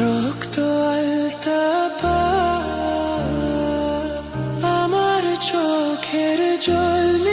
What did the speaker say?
রক্ত আলতা পা আমার চোখের জল